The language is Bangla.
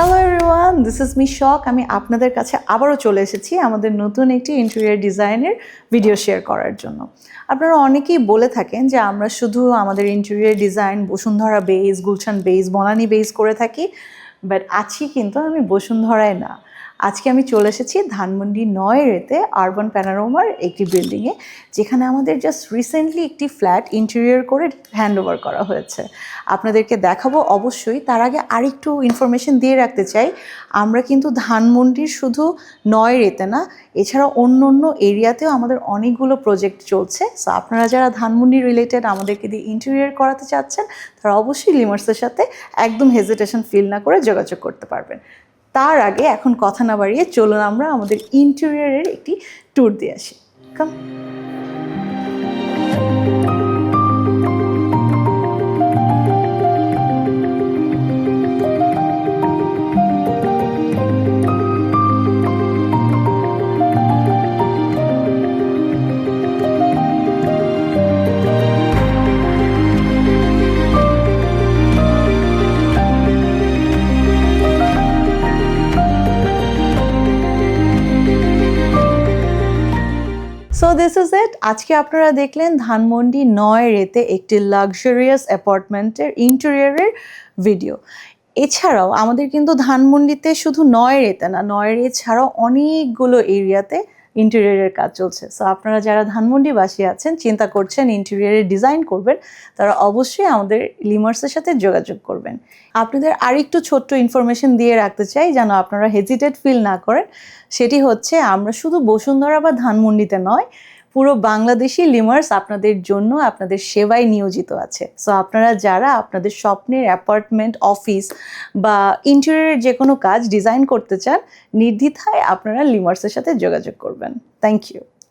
Hello everyone this is me Shokh আমি আপনাদের কাছে আবারও চলে এসেছি আমাদের নতুন একটি ইন্টেরিয়ার ডিজাইনের ভিডিও শেয়ার করার জন্য। আপনারা অনেকেই বলে থাকেন যে আমরা শুধু আমাদের interior design Bashundhara base Gulshan base Banani base করে থাকি বাট আছি কিন্তু আমি বসুন্ধরায় না। আজকে আমি চলে এসেছি ধানমন্ডি নয় রেতে আরবান প্যানারোমার একটি বিল্ডিংয়ে যেখানে আমাদের জাস্ট রিসেন্টলি একটি ফ্ল্যাট ইন্টেরিয়র করে হ্যান্ড ওভার করা হয়েছে। আপনাদেরকে দেখাবো অবশ্যই, তার আগে আরেকটু ইনফরমেশন দিয়ে রাখতে চাই, আমরা কিন্তু ধানমন্ডির শুধু নয় রেতে না, এছাড়া অন্য অন্য এরিয়াতেও আমাদের অনেকগুলো প্রজেক্ট চলছে। সো আপনারা যারা ধানমন্ডি রিলেটেড আমাদেরকে দিয়ে ইন্টেরিয়র করাতে চাচ্ছেন, তারা অবশ্যই লিমার্সের সাথে একদম হেজিটেশন ফিল না করে যোগাযোগ করতে পারবেন। তার আগে এখন কথা না বাড়িয়ে চলুন আমরা আমাদের ইন্টেরিয়ারের একটি ট্যুর দিয়ে আসি। Come so this is it আজকে আপনারা দেখলেন ধানমন্ডি নয় রেতে একটি লাক্সারিয়াস অ্যাপার্টমেন্টের ইন্টেরিয়ারের ভিডিও এছাড়াও আমাদের কিন্তু ধানমন্ডিতে শুধু নয় রেতে না, নয় রে ছাড়াও অনেকগুলো এরিয়াতে ইন্টেরিয়রের কাজ চলছে। সো আপনারা যারা ধানমন্ডিবাসী আছেন, চিন্তা করছেন ইন্টেরিয়রের ডিজাইন করবেন, তারা অবশ্যই আমাদের লিমার্সের সাথে যোগাযোগ করবেন। আপনাদের আরেকটু ছোট্ট ইনফরমেশন দিয়ে রাখতে চাই, যেন আপনারা হেজিটেট ফিল না করেন। সেটি হচ্ছে, আমরা শুধু বসুন্ধরা বা ধানমন্ডিতে নয় পুরো বাংলাদেশি লিমার্স আপনাদের জন্য আপনাদের সেবায় নিয়োজিত আছে। সো আপনারা যারা আপনাদের স্বপ্নের অ্যাপার্টমেন্ট, অফিস বা ইন্টেরিয়রের যে কোনো কাজ ডিজাইন করতে চান, নির্দ্বিধায় আপনারা লিমার্সের সাথে যোগাযোগ করবেন। Thank you